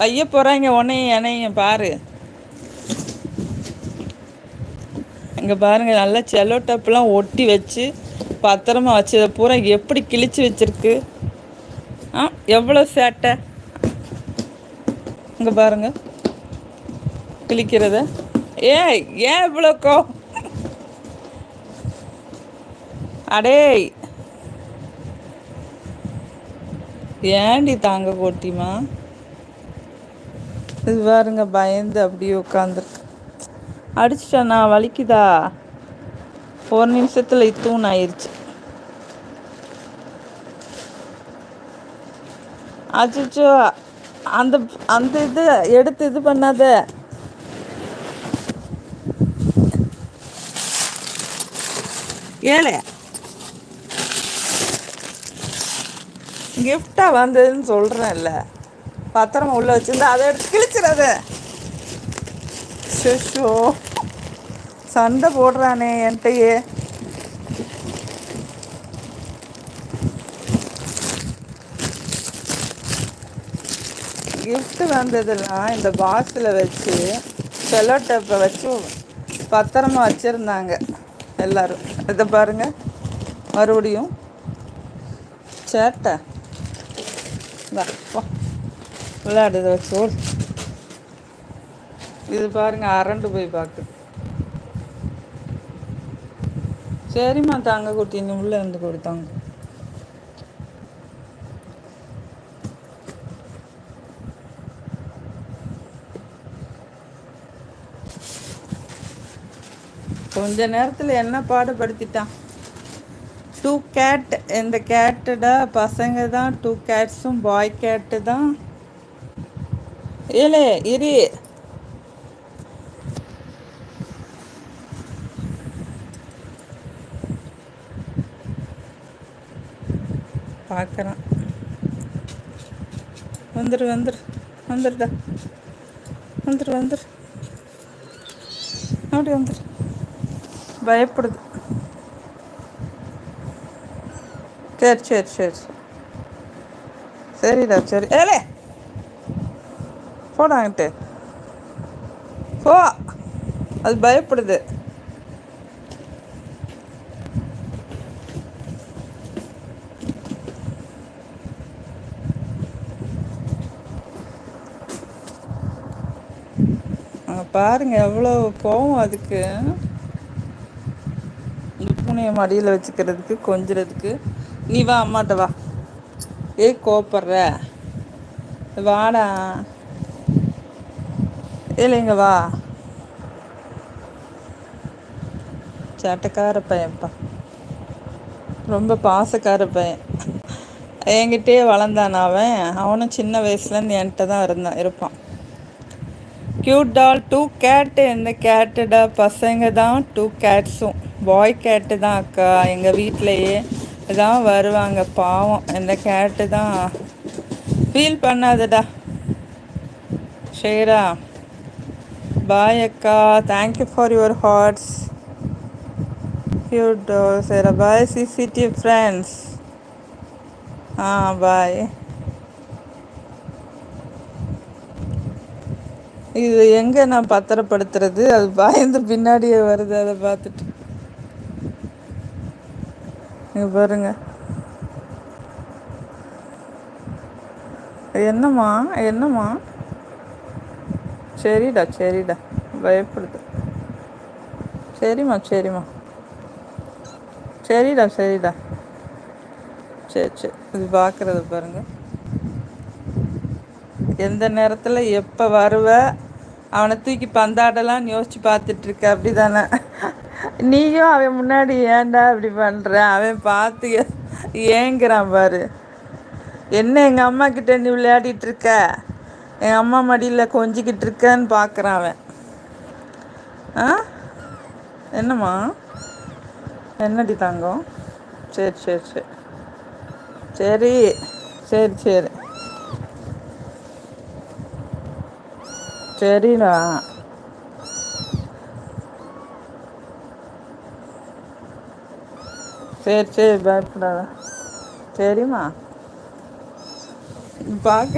வைய போகிறாங்க உன்னையும் என்னையும் பாரு. இங்கே பாருங்க நல்லா செல்லோ டப்புலாம் ஒட்டி வச்சு பத்திரமா வச்சதை பூரா எப்படி கிழிச்சு வச்சிருக்கு. ஆ எவ்வளோ சேட்டை? இங்கே பாருங்க. கிழிக்கிறத. ஏன் ஏன் இவ்வளோ கோ அடேய். ஏண்டி தாங்க கோட்டிமா இது பாருங்க பயந்து அப்படியே உட்காந்துருக்கு அடிச்சிட்டேண்ணா வலிக்குதா? ஒரு நிமிஷத்தில் இத்தூன் ஆயிடுச்சு அச்சோ அந்த அந்த இது எடுத்து இது பண்ணாத. ஏழை கிஃப்டாக வந்ததுன்னு சொல்கிறேன்ல பத்திரமா உள்ளே வச்சுருந்தா அதை எடுத்து கிழிச்சிடாத. ஷோ சண்டை போடுறானே என்கிட்டயே. கிஃப்ட் வந்ததெல்லாம் இந்த பாக்ஸில் வச்சு செல்லோ டேப்பை வச்சு பத்திரமா வச்சுருந்தாங்க எல்லோரும். இதை பாருங்கள் மறுபடியும் சேட்டை விளையாடுது வச்சு இது பாருங்க அரண்டு போய் பார்க்குது சரிம்மா தாங்க கொடுத்தீங்க உள்ளே இருந்து கொடுத்தாங்க கொஞ்ச நேரத்தில் என்ன பாடுபடுத்திட்டான்? டூ கேட் இந்த கேட்டுடா பசங்க தான் டூ கேட்ஸும் பாய் கேட்டு தான். ஏலே இரு. பார்க்குறான். வந்துரு வந்துரு. வந்துருடா. வந்துரு வந்துரு. அப்படி வந்துரு. பயப்படுது. சரி சரி சரி. சரிடா சரி. ஏலே. போடாங்கிட்டு போ. அது பயப்படுது. பாருங்க எவ்வளோ கோவம் அதுக்கு. பூனையை மடியில் வச்சுக்கிறதுக்கு கொஞ்சிறதுக்கு. நீ வா அம்மாட்ட வா. ஏ கோப்படுற வாடா. இல்லைங்க வா. சேட்டக்கார பையன்ப்பா. ரொம்ப பாசக்கார பையன். என்கிட்டே வளர்ந்தான் அவன். அவனும் சின்ன வயசுலேருந்து என்கிட்ட தான் இருந்தான் இருப்பான். க்யூட் டால் டூ கேட்டு இந்த கேட்டுடா பசங்க தான் டூ கேட்ஸும் பாய் கேட்டு தான் அக்கா. எங்கள் வீட்டிலையே தான் வருவாங்க பாவம். இந்த கேட்டு தான் ஃபீல் பண்ணாதடா. சரிடா பாய் அக்கா thank you for your hearts cute சரி பாய் சிசிடி ஃப்ரெண்ட்ஸ் ஆ பாய் இது எங்கே நான் பத்திரப்படுத்துறது? அது பயந்து பின்னாடியே வருது அதை பார்த்துட்டு. இங்கே பாருங்க. என்னம்மா? என்னம்மா? சரிடா சரிடா. பயப்படுது சரிம்மா சரிம்மா. சரிடா சரிடா. சரி சரி. இது பார்க்குறது பாருங்கள் எந்த நேரத்தில் எப்போ வருவ? அவனை தூக்கி பந்தாடலான்னு யோசிச்சு பார்த்துட்ருக்க அப்படி தானே நீயும் அவன் முன்னாடி ஏன்டா இப்படி பண்ணுற அவன் பார்த்து ஏங்குறான் பாரு. என்ன எங்கள் அம்மா கிட்ட நீ விளையாடிட்டு இருக்க? என் அம்மா மடியில் கொஞ்சிக்கிட்டு இருக்கேன்னு பார்க்குறான் அவன். ஆ? என்னம்மா? என்னடி தங்கம்? சரி சரி சரி. சரி சரி சரி. சரிடா. சரி சரி பயப்படாத. சரிம்மா. பார்க்க